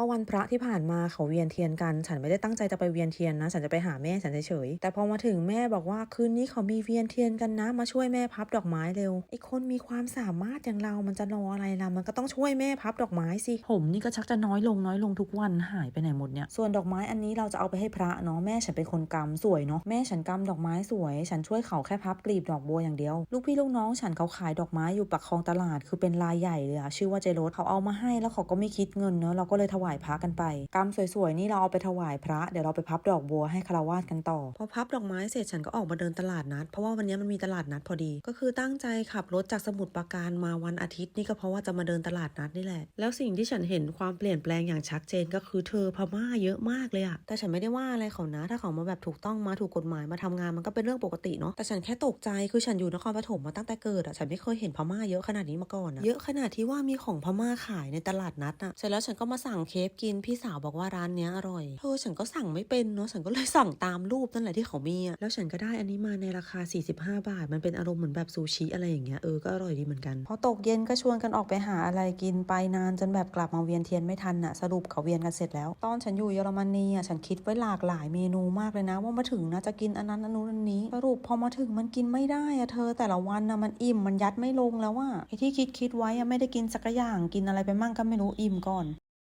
มื่อวันพระที่ผ่านมาเขาเวียนเทียนกัน ฉันไม่ได้ตั้งใจจะไปเวียนเทียนนะ ฉันจะไปหาแม่ฉันเฉยๆแต่พอมาถึงแม่บอกว่าคืนนี้เขามีเวียนเทียนกันนะ มาช่วยแม่พับดอกไม้เร็วไอ้คนมีความสามารถอย่างเรามันจะรออะไรล่ะมันก็ต้องช่วยแม่พับดอกไม้สิผมนี่ก็ชักจะน้อยลงน้อยลงทุกวันหายไปไหนหมดเนี่ยส่วนดอกไม้อันนี้เราจะเอาไปให้พระเนาะแม่ฉันเป็นคนกำสวยเนาะแม่ฉันกำดอกไม้สวย ฉันช่วยเขาแค่พับกลีบดอกบัวอย่างเดียว ลูกพี่ลูกน้องฉันเขาขายดอกไม้อยู่ปากคลองตลาดคือเป็นรายใหญ่เลยอะชื่อว่าเจโรสเขาเอามาให้แล้วเขาก็ไม่คิดเงินเนาะเราก็เลยถวายพระกันไปกำสวยๆนี่เราเอาไปถวายพระเดี๋ยวเราไปพับดอกบัวให้คารวาสกันต่อ พอพับดอกไม้เสร็จฉันก็ออกมาเดินตลาดนัด เพราะว่าวันนี้มันมีตลาดนัดพอดี ก็คือตั้งใจขับรถจากสมุทรปราการมาวันอาทิตย์นี่ก็เพราะว่าจะมาเดินตลาดนัดนี่แหละ แล้วสิ่งที่ฉันเห็นความเปลี่ยนแปลงอย่างชัดเจนก็คือเธอพม่าเยอะมากเลยอะแต่ฉันไม่ได้ว่าอะไรเขานะ ถ้าเขามาแบบถูกต้องมาถูกกฎหมายมาทำงานมันก็เป็นเรื่องปกติเนาะแต่ฉันแค่ตกใจคือฉันอยู่นครปฐมมาตั้งแต่เกิดอะฉันไม่เคยเห็นพม่าเยอะขนาดนี้มาก่อนอะเยอะขนาดที่ว่ามีของพม่าขายในตลาดนัดอะเสร็จแล้วฉันก็มาสั่งเคฟกินพี่สาวบอกว่าร้านเนี้ยอร่อยเธอฉันก็สั่งไม่เป็นเนาะฉันก็เลยสั่งตามรูปนั่นแหละที่เขามีอะแล้วฉันก็ได้อันนี้มาในราคา 45 บาท มันเป็นอารมณ์เหมือนแบบซูชิอะไรอย่างเงี้ยเออก็อร่อยดีเหมือนกันพอตกเย็นก็ชวนกันออกไปหาอะไรกินไปนานจนแบบกลับมาเวียนเทียนไม่ทันอะสรุปเขาเวียนกันเสร็จแล้ว ตอนฉันอยู่เยอรมนีอะฉันคิดไว้หลากหลายเมนูมากเลยนะ ว่ามาถึงนะจะกินอันนั้นอันนู้นอันนี้สรุปพอมาถึงมันกินไม่ได้อะเธอแต่ละวันนะมันอิ่มมันยัดไม่ลงแล้วอะไอที่คิดคิดไว้อะไม่ได้กินสักอย่างกินอะไรไปมั่งก็ไม่รู้อิ่มก่อน